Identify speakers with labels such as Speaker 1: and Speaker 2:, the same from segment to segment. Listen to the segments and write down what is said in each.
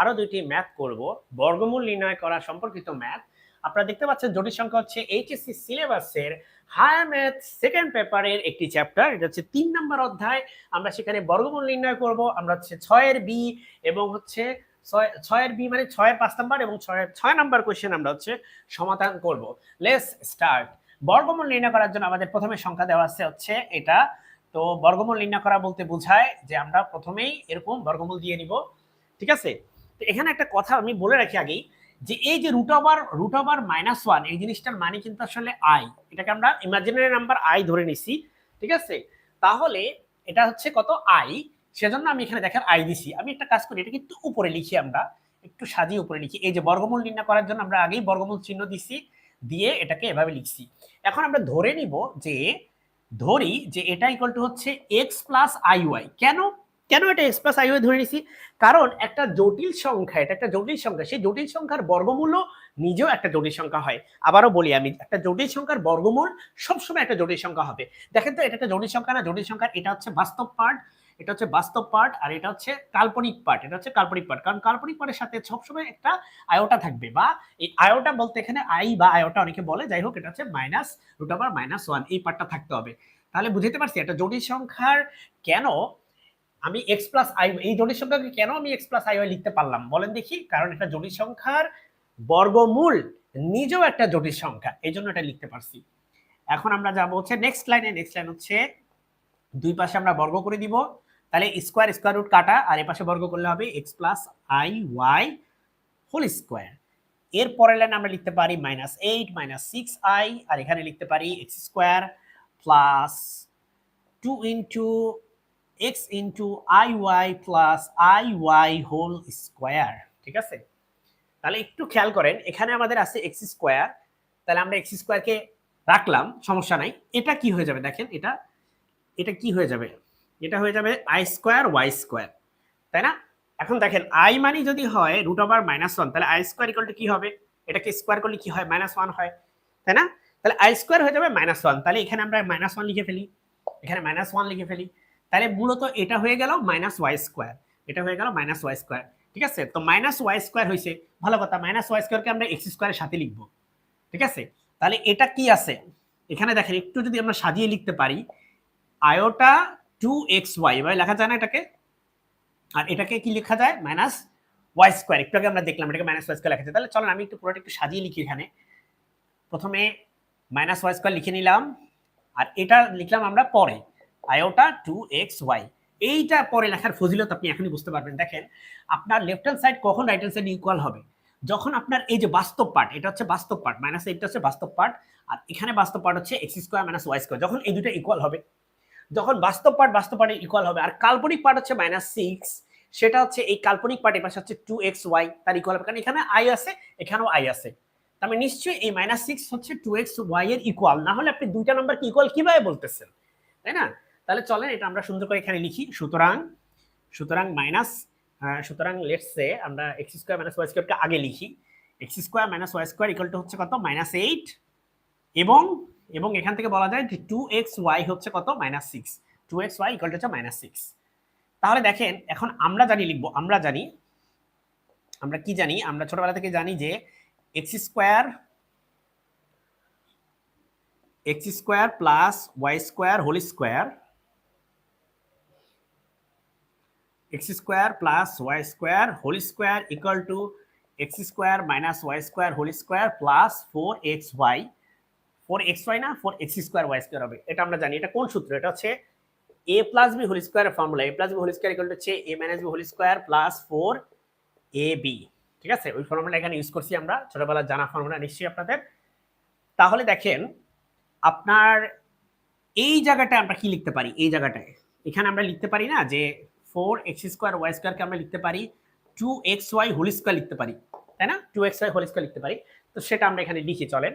Speaker 1: আরও দুইটি ম্যাথ করব। বর্গমূল নির্ণয় করা সম্পর্কিত ম্যাথ। আপনারা দেখতে পাচ্ছেন জটিল সংখ্যা হচ্ছে এইচএসসি সিলেবাসের হায়ার ম্যাথ সেকেন্ড পেপারের একটি চ্যাপ্টার। এটা হচ্ছে তিন নম্বর অধ্যায়। আমরা সেখানে বর্গমূল নির্ণয় করব। আমরা হচ্ছে ছয়ের বি এবং হচ্ছে ছয়- ছয়ের বি মানে ছয়ের পাঁচ নাম্বার এবং ছয়ের ছয় নাম্বার কোয়েশ্চেন আমরা হচ্ছে সমাধান করব। লেস স্টার্ট বর্গমূল নির্ণয় করার জন্য আমাদের প্রথমে সংখ্যা দেওয়া আছে হচ্ছে এটা। তো বর্গমূল নির্ণয় করা বলতে বোঝায় যে আমরা প্রথমেই এরকম বর্গমূল দিয়ে নিব। ঠিক আছে? তো এখানে একটা কথা আমি বলে রাখি আগেই, যে এই যে root over root over minus one এই জিনিসটার মানে কিন্তু আসলে আই এটাকে আমরা ইমাজিনারি নাম্বার আই ধরে নিছি, ঠিক আছে? তাহলে এটা হচ্ছে কত? আই সেজন্য আমি এখানে দেখেন আই দিছি। আমি একটা কাজ করি এটা কিন্তু উপরে লিখি আমরা, একটু সাজিয়ে উপরে লিখি। এই যে বর্গমূল নির্ণয় করার জন্য আমরা আগেই বর্গমূল চিহ্ন দিছি, দিয়ে এটাকে এভাবে লিখছি। এখন আমরা ধরে নিব যে, ধরি যে এটা ইকুয়াল টু হচ্ছে এক্স প্লাস আই ওয়াই কেন? কেন এটা এক্স প্লাস আই ওয়াই ধরে নিছি? কারণ একটা জটিল সংখ্যা, এটা একটা জটিল সংখ্যা। সেই জটিল সংখ্যার বর্গমূলও নিজেও একটা জটিল সংখ্যা হয়। আবারও বলি আমি, একটা জটিল সংখ্যার বর্গমূল সবসময় একটা জটিল সংখ্যা হবে। দেখেন তো, এটা একটা জটিল সংখ্যা না? জটিল সংখ্যা এটা হচ্ছে বাস্তব পার্ট এটা হচ্ছে বাস্তব পার্ট আর এটা হচ্ছে কাল্পনিক পার্ট এটা হচ্ছে কাল্পনিক পার্ট কারণ কাল্পনিক পার্টের সাথে সবসময় একটা আয়োটা থাকবে, বা এই আয়োটা বলতে এখানে আই বা আয়োটা অনেকে বলে, যাই হোক, এটা হচ্ছে minus root over minus one এই পার্টটা থাকতে হবে। তাহলে বুঝতে পারছি, একটা জটিল সংখ্যার কেন আমি এক্স প্লাস আই এই জটিল সংখ্যাকে কেন আমি এক্স প্লাস আই ওয়াই লিখতে পারলাম? বলেন দেখি। কারণ এটা জটিল সংখ্যার বর্গমূল নিজেও একটা জটিল সংখ্যা। এই জন্য এটা লিখতে পারছি। এখন আমরা যাব হচ্ছে নেক্সট লাইনে নেক্সট লাইন হচ্ছে দুই পাশে আমরা বর্গ করে দিব। তাহলে স্কোয়ার স্কোয়ার রুট কাটা। আর এ পাশে বর্গ করলে হবে X plus I Y whole square এর পরের লাইন আমরা লিখতে পারি minus eight minus six I আর এখানে লিখতে পারি X square plus two into X into I Y plus I Y whole square ঠিক আছে? তাহলে একটু খেয়াল করেন, এখানে আমাদের আছে এক্স স্কোয়ার তাহলে আমরা এক্স স্কোয়ারকে রাখলাম, সমস্যা নাই। এটা কি হয়ে যাবে দেখেন, এটা এটা কি হয়ে যাবে? এটা হয়ে যাবে আই স্কোয়ার ওয়াই স্কোয়ার তাই না? এখন দেখেন আই মানি যদি হয় রুট ওভার মাইনাস ওয়ান তাহলে আই স্কোয়ার ইকুয়াল টু কি হবে? এটাকে স্কোয়ার করলে কি হয়? মাইনাস ওয়ান হয়, তাই না? তাহলে আই স্কোয়ার হয়ে যাবে মাইনাস ওয়ান তাহলে এখানে আমরা মাইনাস ওয়ান লিখে ফেলি, এখানে মাইনাস ওয়ান লিখে ফেলি। তাহলে মূলত এটা হয়ে গেল মাইনাস ওয়াই স্কোয়ার এটা হয়ে গেল মাইনাস ওয়াই স্কোয়ার ঠিক আছে? তো মাইনাস ওয়াই স্কোয়ার হয়েছে ভালো কথা মাইনাস ওয়াই স্কোয়ারকে আমরা এক্স স্কোয়ারের সাথে লিখব। ঠিক আছে? তাহলে এটা কি আছে? এখানে দেখেন, একটু যদি আমরা সাজিয়ে লিখতে পারি, আয়োটা টু এক্স ওয়াই এবার লেখা যায় না এটাকে? আর এটাকে কি লেখা যায়? মাইনাস ওয়াই স্কোয়ার একটু আগে আমরা দেখলাম এটাকে মাইনাস ওয়াই স্কোয়ার লেখা যায়। তাহলে চলেন আমি একটু পুরোটা একটু সাজিয়ে লিখি এখানে। প্রথমে মাইনাস ওয়াই স্কোয়ার লিখে নিলাম, আর এটা লিখলাম আমরা পরে। আয়োটা টু এক্স ওয়াই এইটা পরে লেখার ফজিলত আপনি এখনই বুঝতে পারবেন। দেখেন, আপনার লেফট হ্যান্ড সাইড কখন রাইট হ্যান্ড সাইড ইকুয়াল হবে? যখন আপনার এই যে বাস্তব পার্ট এটা হচ্ছে বাস্তব পার্ট মাইনাস এইটটা হচ্ছে বাস্তব পার্ট আর এখানে বাস্তব পার্ট হচ্ছে X square minus Y square যখন এই দুটো ইকুয়াল হবে, যখন বাস্তব পার্ট বাস্তব পার্টে ইকুয়াল হবে, আর কাল্পনিক পার্ট হচ্ছে মাইনাস সিক্স সেটা হচ্ছে এই কাল্পনিক পার্ট এর পাশে হচ্ছে টু এক্স ওয়াই তার ইকুয়াল হবে। কারণ এখানে আই আছে, এখানেও আই আছে। তার মানে নিশ্চয়ই এই মাইনাস সিক্স হচ্ছে টু এক্স ওয়াই এর ইকুয়াল না হলে আপনি দুইটা নাম্বারকে ইকুয়াল কীভাবে বলতেছেন? তাই না? তাহলে চলেন এটা আমরা সুন্দর করে এখানে লিখি। সুতরাং সুতরাং মাইনাস সুতরাং লেটস আমরা এক্স স্কোয়ার মাইনাস ওয়াই স্কোয়ারকে আগে লিখি। X square minus Y square equal to হচ্ছে কত? মাইনাস এইট এবং এবং এখান থেকে বলা যায় যে টু এক্স ওয়াই হচ্ছে কত? Minus six two X Y equal to হচ্ছে মাইনাস সিক্স তাহলে দেখেন, এখন আমরা জানি লিখব, আমরা জানি, আমরা কি জানি? আমরা ছোটবেলা থেকে জানি যে X square X square plus Y square whole square X square plus Y square whole square equal to X square minus Y square whole square plus four X Y four X Y না four X square Y square হবে। এটা আমরা জানি, এটা কোন সূত্র? এটা হচ্ছে A plus B whole square formula A plus B whole square equal to হচ্ছে A minus B whole square plus four A B ঠিক আছে? ওই ফর্মুলা এখানে ইউজ করছি আমরা, ছোটবেলার জানা ফর্মুলা নিশ্চয়ই আপনাদের। তাহলে দেখেন, আপনার এই জায়গাটায় আমরা কি লিখতে পারি? এই জায়গাটায়। এখানে আমরা লিখতে পারি না যে ফোর এক্স স্কোয়ার ওয়াই স্কোয়ারকে আমরা লিখতে পারি two X Y whole square লিখতে পারি, তাই না? Two X Y whole square লিখতে পারি। তো সেটা আমরা এখানে লিখি, চলেন।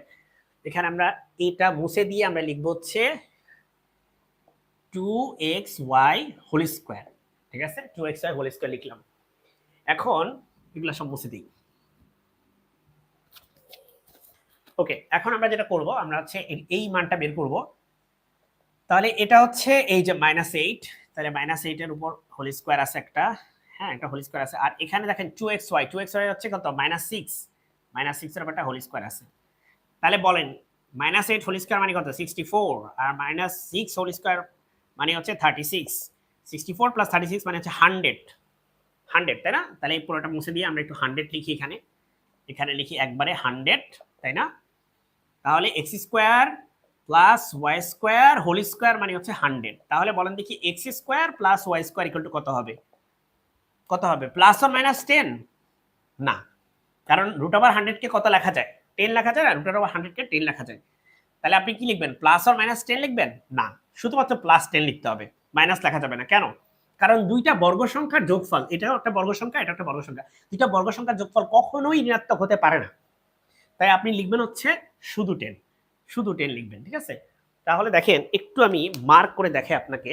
Speaker 1: এখানে আমরা এটা মুছে দিয়ে আমরা লিখব হচ্ছে two X Y whole square ঠিক আছে? Two X Y whole square লিখলাম। এখন এগুলো সব মুছে দিই। ওকে, এখন আমরা যেটা করব, আমরা হচ্ছে এই- মানটা বের করব। তাহলে এটা হচ্ছে এই যে মাইনাস এইট তাহলে মাইনাস এইটের উপর হোল স্কোয়ার আছে একটা হ্যাঁ একটা হোল স্কোয়ার আছে। আর এখানে দেখেন two X Y two X Y হচ্ছে কত? মাইনাস সিক্স মাইনাস সিক্সের উপর একটা হোল স্কোয়ার আছে। তাহলে বলেন মাইনাস এইট হোল স্কোয়ার মানে কত? সিক্সটি ফোর আর মাইনাস সিক্স হোল স্কোয়ার মানে হচ্ছে thirty six sixty four plus thirty six মানে হচ্ছে হান্ড্রেড হান্ড্রেড তাই না? তাহলে এই পুরোটা মুছে দিয়ে আমরা একটু হান্ড্রেড লিখি এখানে। এখানে লিখি একবারে হান্ড্রেড তাই না? তাহলে X square plus Y square whole square মানে হচ্ছে হান্ড্রেড তাহলে বলেন দেখি X square plus Y square equal to কত হবে? কত হবে? প্লাস অর মাইনাস টেন না। কারণ রুট ওভার হান্ড্রেডকে কত লেখা যায়? টেন লেখা যায় না রুট ওভার হান্ড্রেডকে টেন লেখা যায়। তাহলে আপনি কি লিখবেন? প্লাস অর মাইনাস টেন লিখবেন? না। শুধুমাত্র প্লাস টেন লিখতে হবে। মাইনাস লেখা যাবে না। কেন? কারণ দুইটা বর্গ সংখ্যার যোগফল, এটাও একটা বর্গ সংখ্যা এটা একটা বর্গ সংখ্যা। দুইটা বর্গ সংখ্যার যোগফল কখনোই ঋণাত্মক হতে পারে না। তাই আপনি লিখবেন হচ্ছে শুধু টেন শুধু টেন লিখবেন, ঠিক আছে? তাহলে দেখেন, একটু আমি মার্ক করে দেখে আপনাকে।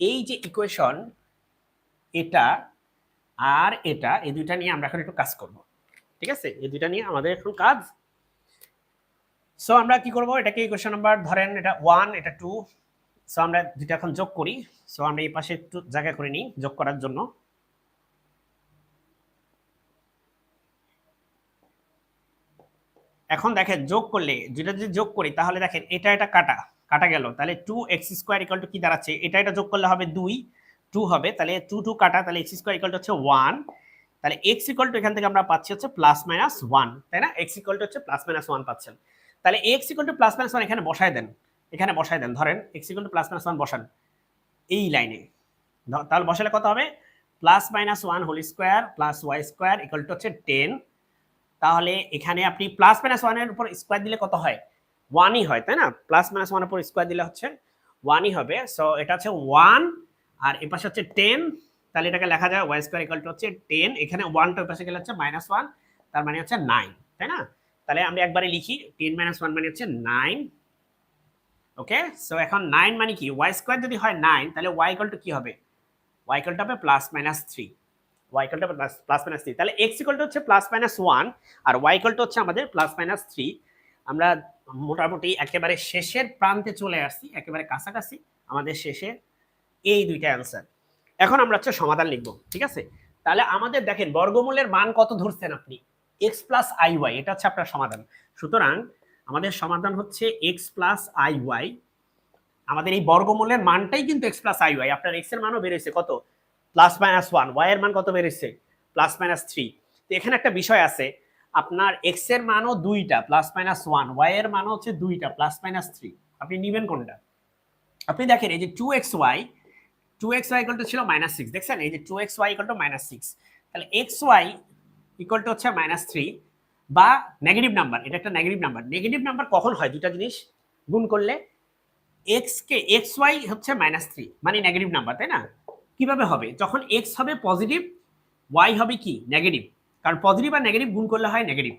Speaker 1: এই যে ইকুয়েশন এটা আর এটা, এই দুইটা নিয়ে আমরা এখন একটু কাজ করব, ঠিক আছে? এই দুইটা নিয়ে আমাদের এখন কাজ। সো আমরা কি করব? এটাকে ইকুয়েশন নাম্বার ধরেন, এটা ওয়ান এটা টু সো আমরা দুইটা এখন যোগ করি। সো আমরা এই পাশে একটু জায়গা করে নিই যোগ করার জন্য। এখন দেখেন যোগ করলে, যেটা যদি যোগ করি, তাহলে দেখেন এটা এটা কাটা কাটা গেল। তাহলে two X square equal to কি দাঁড়াচ্ছে? এটা এটা যোগ করলে হবে দুই টু হবে। তাহলে টু টু কাটা, তাহলে এক্স স্কোয়ার ইকাল টু হচ্ছে ওয়ান তাহলে এক্স ইকাল টু এখান থেকে আমরা পাচ্ছি হচ্ছে প্লাস মাইনাস ওয়ান তাই না? এক্স ইকাল টু হচ্ছে প্লাস মাইনাস ওয়ান পাচ্ছেন। তাহলে X equal to plus minus one এখানে বসায় দেন। এখানে বসায় দেন। ধরেন X equal to plus minus one বসান। এই লাইনে। তাহলে বসালে কত হবে? Plus minus one whole square plus Y square equal to হচ্ছে টেন তাহলে এখানে আপনি প্লাস মাইনাস ওয়ানের উপর স্কোয়ার দিলে কত হয়? ওয়ানই হয়, তাই না? প্লাস মাইনাস ওয়ানের উপর স্কোয়ার দিলে হচ্ছে ওয়ানই হবে। সো এটা হচ্ছে ওয়ান আর এ পাশে হচ্ছে টেন তাহলে এটাকে লেখা যায় ওয়াই স্কোয়ার ইকাল টু হচ্ছে টেন এখানে ওয়ানটা পাশে গেলে হচ্ছে মাইনাস ওয়ান তার মানে হচ্ছে নাইন তাই না? তাহলে আমরা একবারে লিখি টেন মাইনাস ওয়ান মানে হচ্ছে নাইন ওকে সো এখন নাইন মানে কি? ওয়াই স্কোয়ার যদি হয় নাইন তাহলে ওয়াই ইকাল টু কি হবে? ওয়াই ইকাল টু হবে plus minus three y equal to plus minus three তাহলে এক্স ইকাল টু হচ্ছে প্লাস মাইনাস ওয়ান আর ওয়াই ইকাল হচ্ছে আমাদের প্লাস মাইনাস থ্রি আমরা মোটামুটি একেবারে শেষের প্রান্তে চলে আসছি, একেবারে কাছাকাছি, আমাদের শেষে এই দুইটা অ্যান্সার এখন আমরা হচ্ছে সমাধান লিখব, ঠিক আছে? তাহলে আমাদের দেখেন বর্গমূলের মান কত ধরছেন আপনি? এক্স প্লাস আই ওয়াই এটা হচ্ছে আপনার সমাধান। সুতরাং আমাদের সমাধান হচ্ছে এক্স প্লাস আই ওয়াই আমাদের এই বর্গমূলের মানটাই কিন্তু এক্স প্লাস আই ওয়াই আপনার এক্সের মানও বেড়েছে কত? প্লাস মাইনাস ওয়ান ওয়াই এর মান কত বেড়েছে প্লাস মাইনাস থ্রি তো এখানে একটা বিষয় আছে, আপনার এক্সের মানও দুইটা প্লাস মাইনাস ওয়ান ওয়াই এর মানও হচ্ছে দুইটা প্লাস মাইনাস থ্রি আপনি নিবেন কোনটা? আপনি দেখেন, এই যে two x y two x y equal to ছিল মাইনাস সিক্স দেখছেন? এই যে two x y equal to minus six তাহলে এক্স ওয়াই ইকুয়াল টু হচ্ছে মাইনাস থ্রি বা নেগেটিভ নাম্বার এটা একটা নেগেটিভ নাম্বার নেগেটিভ নাম্বার কখন হয়? দুটা জিনিস গুণ করলে এক্স কে এক্স ওয়াই হচ্ছে মাইনাস থ্রি মানে নেগেটিভ নাম্বার তাই না? কীভাবে হবে? যখন এক্স হবে পজিটিভ ওয়াই হবে কি? নেগেটিভ কারণ পজিটিভ আর নেগেটিভ গুণ করলে হয় নেগেটিভ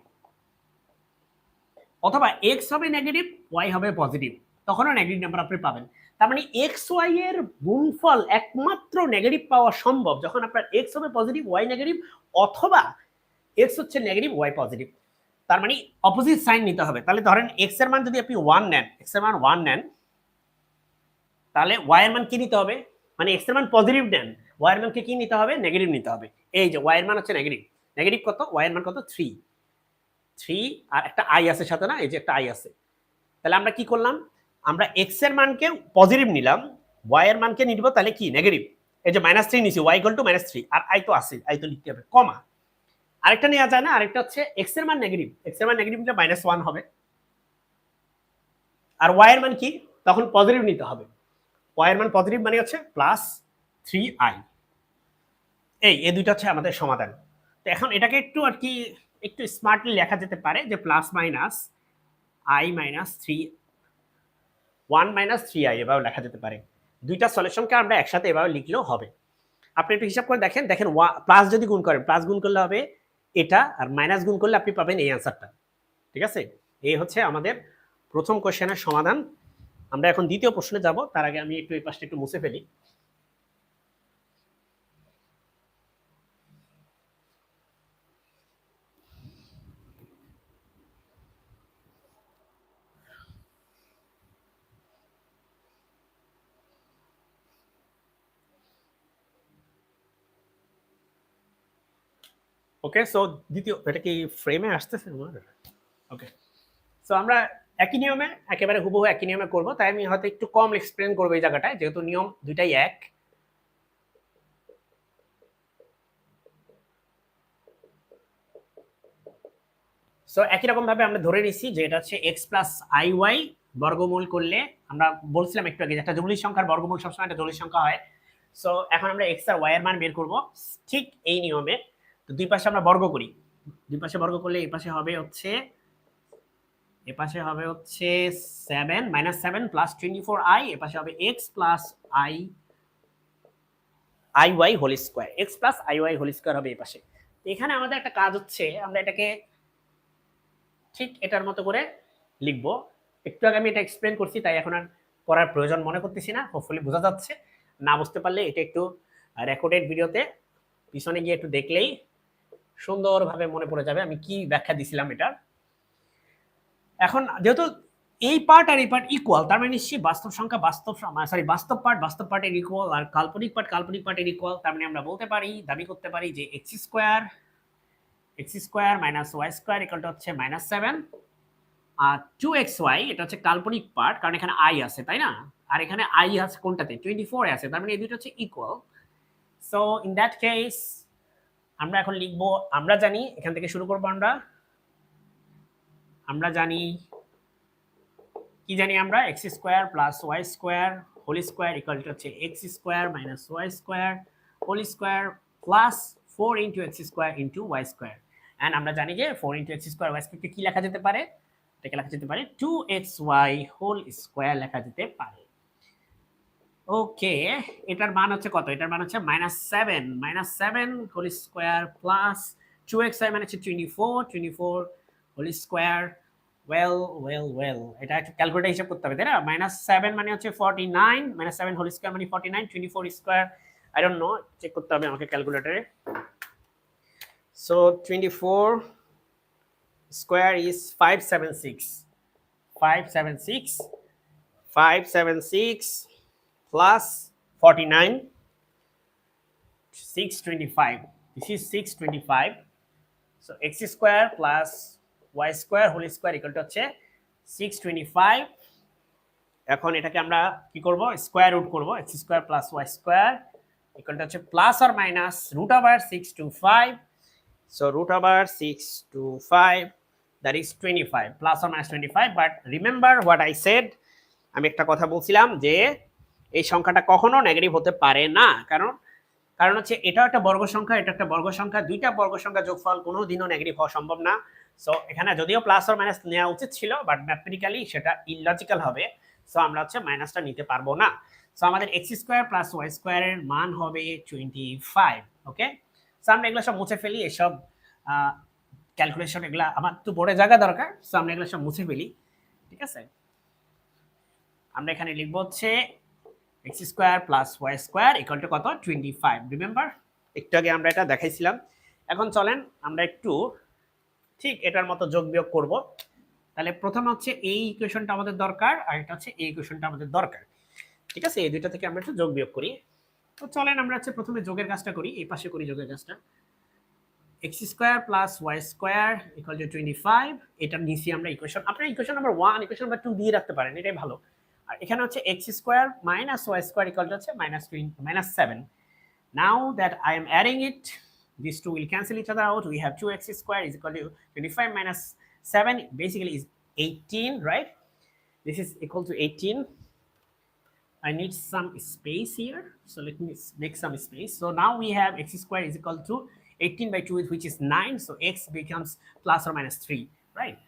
Speaker 1: অথবা এক্স হবে নেগেটিভ ওয়াই হবে পজিটিভ তখনও নেগেটিভ নাম্বার আপনি পাবেন। তার মানে এক্স ওয়াই এর গুণফল একমাত্র নেগেটিভ পাওয়া সম্ভব যখন আপনার এক্স হবে পজিটিভ ওয়াই নেগেটিভ অথবা এক্স হচ্ছে নেগেটিভ ওয়াই পজিটিভ তার মানে অপোজিট সাইন নিতে হবে। তাহলে ধরেন এক্সের মান যদি আপনি ওয়ান নেন এক্সের মান ওয়ান নেন, তাহলে ওয়াই এর মান কি নিতে হবে? মানে এক্সের মান পজিটিভ নেন ওয়াই এর মানকে কি নিতে হবে? নেগেটিভ নিতে হবে। এই যে ওয়াই এর মান হচ্ছে নেগেটিভ নেগেটিভ কত? ওয়াই এর মান কত? থ্রি থ্রি আর একটা আই আছে সাথে, না? এই যে একটা আই আছে। তাহলে আমরা কি করলাম? আমরা এক্সের মানকে পজিটিভ নিলাম ওয়াই এর মানকে নিব তাহলে কি? নেগেটিভ এই যে মাইনাস থ্রি নিছি y equal to minus three R i তো আছে আই তো লিখতে হবে কমা আরেকটা নেওয়া যায় না, আরেকটা হচ্ছে এক্সের মান নেগেটিভ এক্সের মান নেগেটিভ নিলে মাইনাস ওয়ান হবে। আর ওয়াই এর মান কি? তখন পজিটিভ নিতে হবে। ওয়াই এর মান পজিটিভ মানে হচ্ছে প্লাস থ্রি আই এই এই দুইটা হচ্ছে আমাদের সমাধান। তো এখন এটাকে একটু আর কি, একটু স্মার্টলি লেখা যেতে পারে যে plus minus i minus three one minus three i এভাবে লেখা যেতে পারে। দুইটা সলিউশনকে আমরা একসাথে এভাবে লিখলেও হবে। আপনি একটু হিসাব করে দেখেন দেখেন ওয়া প্লাস যদি গুণ করেন প্লাস গুণ করলে হবে এটা, আর মাইনাস গুণ করলে আপনি পাবেন এই অ্যান্সারটা ঠিক আছে? এই হচ্ছে আমাদের প্রথম কোশ্চেনের সমাধান। আমরা এখন দ্বিতীয় প্রশ্নে যাব। তার আগে আমি একটু এই পাশটা একটু মুছে ফেলি। ওকে সো দ্বিতীয়, এটা কি ফ্রেমে আসতেছে আমার? ওকে সো আমরা একই নিয়মে, একেবারে হুবহু একই নিয়মে করব। তাই আমি হয়তো একটু কম এক্সপ্লেন করব এই জায়গাটায়, যেহেতু নিয়ম দুইটাই এক। সো একই রকম ভাবে আমরা ধরে নিছি যে এটা হচ্ছে এক্স প্লাস আই ওয়াই বর্গমূল করলে, আমরা বলছিলাম একটু আগে যে একটা জটিল সংখ্যার বর্গমূল সবসময় একটা জটিল সংখ্যা হয়। সো এখন আমরা এক্স আর ওয়াই এর মান বের করব ঠিক এই নিয়মে। তো দুই পাশে আমরা বর্গ করি। দুই পাশে বর্গ করলে এই পাশে হবে হচ্ছে এ পাশে হবে হচ্ছে seven minus seven plus twenty four i এ পাশে হবে x plus i i y whole square x plus i y whole square হবে এপাশে। এখানে আমাদের একটা কাজ হচ্ছে, আমরা এটাকে ঠিক এটার মতো করে লিখব। একটু আগে আমি এটা এক্সপ্লেন করছি, তাই এখন আর করার প্রয়োজন মনে করতেছি না। হোপফুলি বোঝা যাচ্ছে। না বুঝতে পারলে এটা একটু রেকর্ডেড ভিডিওতে পিছনে গিয়ে একটু দেখলেই সুন্দরভাবে মনে পড়ে যাবে। আমি কি ব্যাখ্যা দিছিলাম এটার? এখন যেহেতু এই পার্ট আর এই পার্ট ইকুয়াল তার মানে নিশ্চয়ই বাস্তব সংখ্যা বাস্তব সরি বাস্তব পার্ট বাস্তব পার্টের ইকুয়াল আর কাল্পনিক পার্ট কাল্পনিক পার্টের ইকুয়াল তার মানে আমরা বলতে পারি, দাবি করতে পারি যে x square x square minus y square ইকালটা হচ্ছে মাইনাস সেভেন আর টু এক্স ওয়াই এটা হচ্ছে কাল্পনিক পার্ট কারণ এখানে আই আছে, তাই না? আর এখানে আই আছে কোনটাতে? টোয়েন্টি ফোর আছে, তার মানে এই দুটো হচ্ছে equal so in that case আমরা এখন লিখব, আমরা জানি, এখান থেকে শুরু করব আমরা। আমরা জানি, কি জানি আমরা? X square plus y square whole square equal to হচ্ছে x square minus y square whole square plus four into x square into y square and আমরা জানি যে four into x square y স্কোয়ারকে কি লেখা যেতে পারে? এটাকে লেখা যেতে পারে two x y whole square লেখা যেতে পারে। ওকে এটার মান হচ্ছে কত? এটার মান হচ্ছে minus seven minus seven whole square plus two x y মানে হচ্ছে twenty four twenty four whole square, well well well. এটা একটু ক্যালকুলেটার হিসাব করতে হবে, তাই না? মাইনাস সেভেন মানে হচ্ছে forty nine, minus seven whole square মানে forty nine, twenty four square. I don't know check করতে হবে আমাকে ক্যালকুলেটারে। So twenty four square is five seven six five seven six five seven six plus forty nine six twenty five this is six twenty five so x square plus y square whole square equal to হচ্ছে six twenty five এখন এটাকে আমরা কি করব? Square root করব। X square plus y square equal to হচ্ছে plus R minus root over six two five so root over six two five that is twenty five plus R minus twenty five but remember what I said আমি একটা কথা বলছিলাম যে এই সংখ্যাটা কখনো negative হতে পারে না। কারণ কারণ হচ্ছে এটা একটা বর্গ সংখ্যা এটা একটা বর্গ সংখ্যা দুইটা বর্গ সংখ্যা যোগফল কোনো দিনও নেগেটিভ হওয়া সম্ভব না। সো এখানে যদিও প্লাস আর মাইনাস নেওয়া উচিত ছিল বাট ম্যাথমেটিক্যালি সেটা ইলজিক্যাল হবে। সো আমরা হচ্ছে মাইনাসটা নিতে পারব না। সো আমাদের এক্স স্কোয়ার প্লাস ওয়াই স্কোয়ারের মান হবে টোয়েন্টি ফাইভ ওকে সো আমরা এগুলো সব মুছে ফেলি, এসব ক্যালকুলেশন এগুলো আমার তো বোর্ডে জায়গা দরকার। সো আমরা এগুলো সব মুছে ফেলি, ঠিক আছে? আমরা এখানে লিখব হচ্ছে x square plus y square equal to কত? টোয়েন্টি ফাইভ রিমেম্বার একটু আগে আমরা এটা দেখাইছিলাম। এখন চলেন, আমরা একটু ঠিক এটার মতো যোগ বিয়োগ করব। তাহলে প্রথম হচ্ছে এই ইকুয়েশনটা আমাদের দরকার, আর এটা হচ্ছে এই ইকুয়েশনটা আমাদের দরকার। ঠিক আছে? এই দুইটা থেকে আমরা একটু যোগ বিয়োগ করি। তো চলেন আমরা হচ্ছে প্রথমে যোগের কাজটা করি, এই পাশে করি যোগের কাজটা। X square plus y square equal to twenty five এটা নিছি আমরা ইকুয়েশন আপনার equation number one equation number two দিয়ে রাখতে পারেন, এটাই ভালো। আর এখানে হচ্ছে x square minus y square equal to হচ্ছে minus twenty minus seven now that I am adding it these two will cancel each other out. We have 2x squared is equal to 25 minus 7 basically is 18, right? This is equal to 18. I need some space here. So let me make some space. So now we have x squared is equal to 18 by 2, which is 9. So x becomes plus or minus 3, right?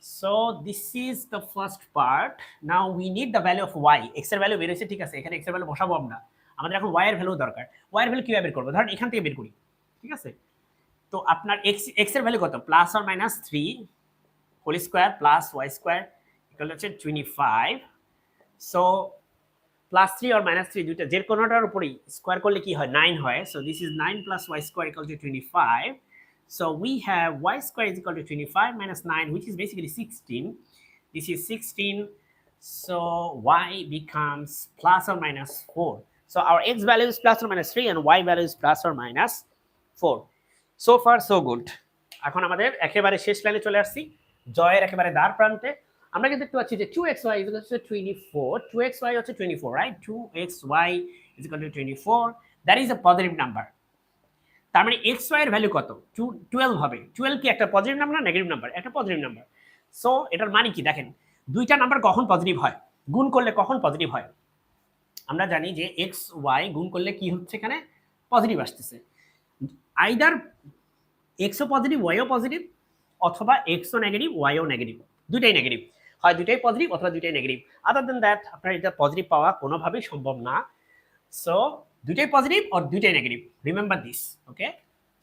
Speaker 1: So this is the first part. Now we need the value of y. x এর value বের হয়েছে ঠিক আছে এখানে x এর value বসাবো আমরা আমাদের এখন y এর ভ্যালু দরকার y এর ভ্যালু কিভাবে বের করবো ধরেন এখান থেকে বের করি ঠিক আছে? তো আপনার এক্স এক্সের ভ্যালু কত? প্লাস আর minus three whole square plus y square equal হচ্ছে twenty five so plus three আর মাইনাস থ্রি দুইটা যে কোনোটার উপরেই স্কোয়ার করলে কি হয়? নাইন হয়। So this is nine plus y square equal to twenty five so we have y square is equal to twenty five minus nine which is basically sixteen this is sixteen so, y becomes plus or minus 4 so, our x value is plus or minus 3 and y value is plus or minus 4 so far so good এখন আমাদের একেবারে শেষ লাইনে চলে আসছি। জয়ের একেবারে দ্বার প্রান্তে। আমরা কিন্তু দেখতে পাচ্ছি যে টু এক্স ওয়াই হচ্ছে twenty four two x y হচ্ছে twenty four right two x y is equal to twenty four that is a positive number তার মানে এক্স ওয়াই এর ভ্যালু কত? টু টুয়েলভ হবে। টুয়েলভ কি একটা পজিটিভ নাম্বার না নেগেটিভ নাম্বার একটা পজিটিভ নাম্বার সো এটার মানে কি? দেখেন, দুইটা নাম্বার কখন পজিটিভ হয়? গুণ করলে কখন পজিটিভ হয়? আমরা জানি যে এক্স ওয়াই গুণ করলে কি হচ্ছে এখানে? পজিটিভ আসতেছে। আইদার এক্সও পজিটিভ ওয়াইও পজিটিভ অথবা এক্সও নেগেটিভ ওয়াইও নেগেটিভ দুইটাই নেগেটিভ হয় দুইটাই পজিটিভ অথবা দুইটাই নেগেটিভ আদার দেন দ্যাট আপনার এটা পজিটিভ পাওয়া কোনোভাবেই সম্ভব না। সো দুইটাই পজিটিভ আর দুইটাই negative remember this okay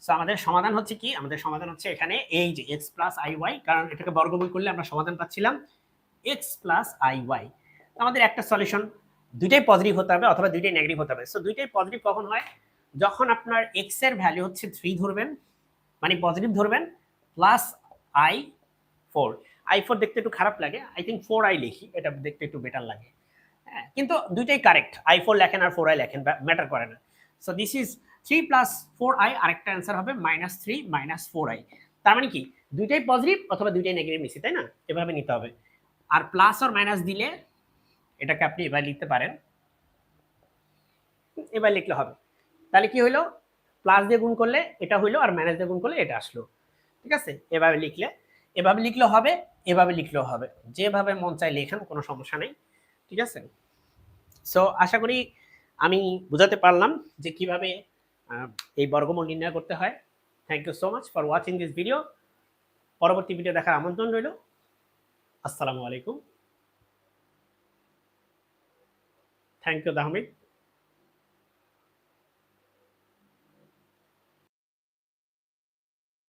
Speaker 1: so আমাদের সমাধান হচ্ছে কি? আমাদের সমাধান হচ্ছে এখানে এই যে এক্স প্লাস আই ওয়াই কারণ এটাকে বর্গমূল করলে আমরা সমাধান পাচ্ছিলাম এক্স প্লাস আই ওয়াই আমাদের একটা সলিউশন দুইটাই পজিটিভ হতে হবে অথবা দুইটাই নেগেটিভ হতে হবে। সো দুইটাই পজিটিভ কখন হয়? যখন আপনার এক্সের ভ্যালু হচ্ছে থ্রি ধরবেন মানে পজিটিভ ধরবেন plus i four i four দেখতে একটু খারাপ লাগে আই থিঙ্ক ফোর আই লিখি, এটা দেখতে একটু বেটার লাগে। হ্যাঁ কিন্তু দুইটাই কারেক্ট আই ফোর লেখেন আর ফোর আই লেখেন ম্যাটার করে না। So this is three plus four i আরেকটা অ্যান্সার হবে minus three minus four i তার মানে কি? দুইটাই পজিটিভ অথবা দুইটাই নেগেটিভ নিচ্ছি তাই না? এভাবে নিতে হবে। আর প্লাস আর মাইনাস দিলে এটাকে আপনি এবার লিখতে পারেন। এবার লিখলে হবে। তাহলে কি হলো প্লাস দিয়ে গুণ করলে এটা হইল আর মাইনাস দিয়ে গুণ করলে এটা আসলো। ঠিক আছে? এভাবে লিখলে, এভাবে লিখলেও হবে, এভাবে লিখলেও হবে। যেভাবে মন চাই লেখান কোনো সমস্যা নেই। ঠিক আছে? সো আশা করি আমি বুঝাতে পারলাম যে কীভাবে এই বর্গমূল নির্ণয় করতে হয়। Thank you so much for watching this video পরবর্তী ভিডিও দেখার আমন্ত্রণ রইল। আসসালামু আলাইকুম। Thank you দাহমিদ